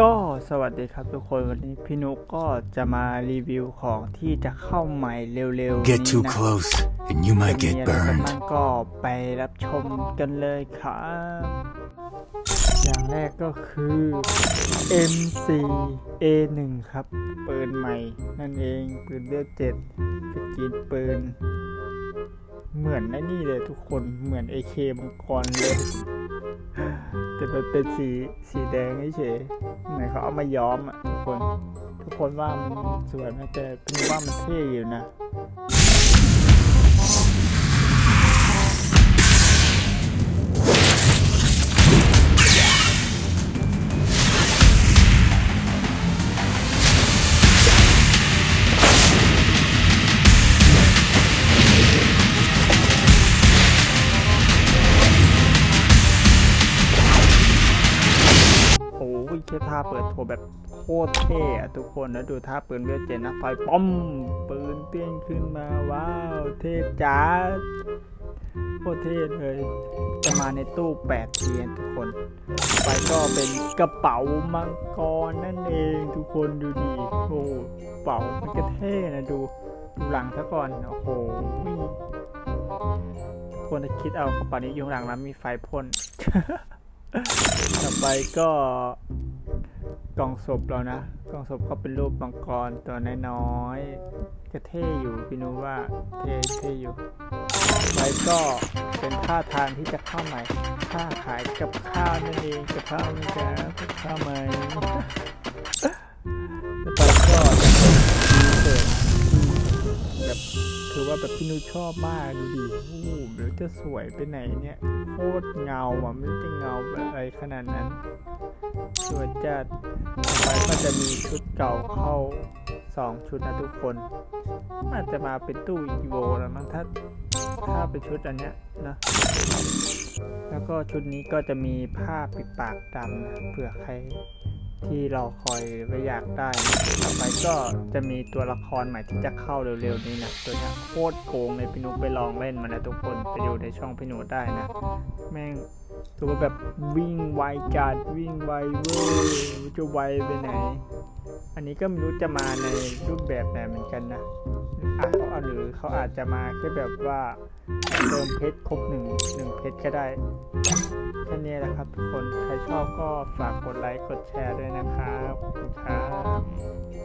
ก็สวัสดีครับทุกคนวันนี้พี่นุกก็จะมารีวิวของที่จะเข้าใหม่เร็วๆ Get นี้ too นะ close and you จะ might มี get อะไรกัน burned. บ้างก็ไปรับชมกันเลยครับ อย่างแรกก็คือ MC A1 ครับปืนใหม่นั่นเองปืนเลือดเจ็ดสกินปืน เหมือนไอ้นี่เลยทุกคนเหมือน AK มังกรเลย แต่มันเป็นสีสีแดงเฉยไหมือนเขาเอามาย้อมอะทุกคน ทุกคนว่ามันสวยนะแต่พี่ว่ามันเท่อยู่นะ อ้ยแค่ท่าเปิดโถแบบโคตรเท่อะทุกคนแล้วดูท่าปืนเวทเจนนะไฟป้อมปืนเตี้ยงขึ้นมาว้าวเท่จ้าโคตรเท่เลยจะมาในตู้8เทียนทุกคนไปก็เป็นกระเป๋ามังกรนั่นเองทุกคนดูดีโอ้กระเป๋ามันก็เท่นะดูดูหลังซะก่อนโอ้โหทุกคนจะคิดเอากระเป๋านี้อยู่ข้างหลังแล้วมีไฟพ่นต่อไปก็ กล่องศพเรานะ กล่องศพก็เป็นรูปมังกรตัวน้อยๆจะเท่อยู่พี่นุว่าเท่เท่อยู่ไปก็เป็นท่าทางที่จะเข้าใหม่ท่าขายกับข้าวนั่นเองกับข้าวนะจ๊ะกับข้าวไหมแล้วไปก็จะเป็นทีเสิร์ตแบบคือว่าแบบพี่นุชอบมากดูดิโอ้โหเดี๋ยวจะสวยไปไหนเนี่ยโคตรเงาอะไม่รู้จะเงาแบบอะไรขนาดนั้น สวยจัดต่อไปก็จะมีชุดเก่าเข้าสองชุดนะทุกคนอาจจะมาเป็นตู้อีโวแล้วมั้งถ้าถ้าเป็นชุดอันเนี้ยนะแล้วก็ชุดนี้ก็จะมีผ้าปิดปากดำนะเผื่อใคร ที่รอคอยไว้อยากได้ต่อไปก็จะมีตัวละครใหม่ที่จะเข้าเร็วๆนี้นะตัวนี้โคตรโกงเลยพี่นุ๊กไปลองเล่นมาแล้วทุกคนไปดูในช่องพี่นุ๊กได้นะ แม่งตัวแบบวิ่งไวจัดวิ่งไวเวอร์จะไวไปไหน อันนี้ก็ไม่รู้จะมาในรูปแบบไหนเหมือนกันนะอะเขาหรือเขาอาจจะมาแค่แบบว่าเติมเพชรครบหนึ่งหนึ่งเพชรก็ได้แค่นี้แหละครับทุกคน ใครชอบก็ฝากกดไลค์ กดแชร์ด้วยนะครับขอบคุณครับ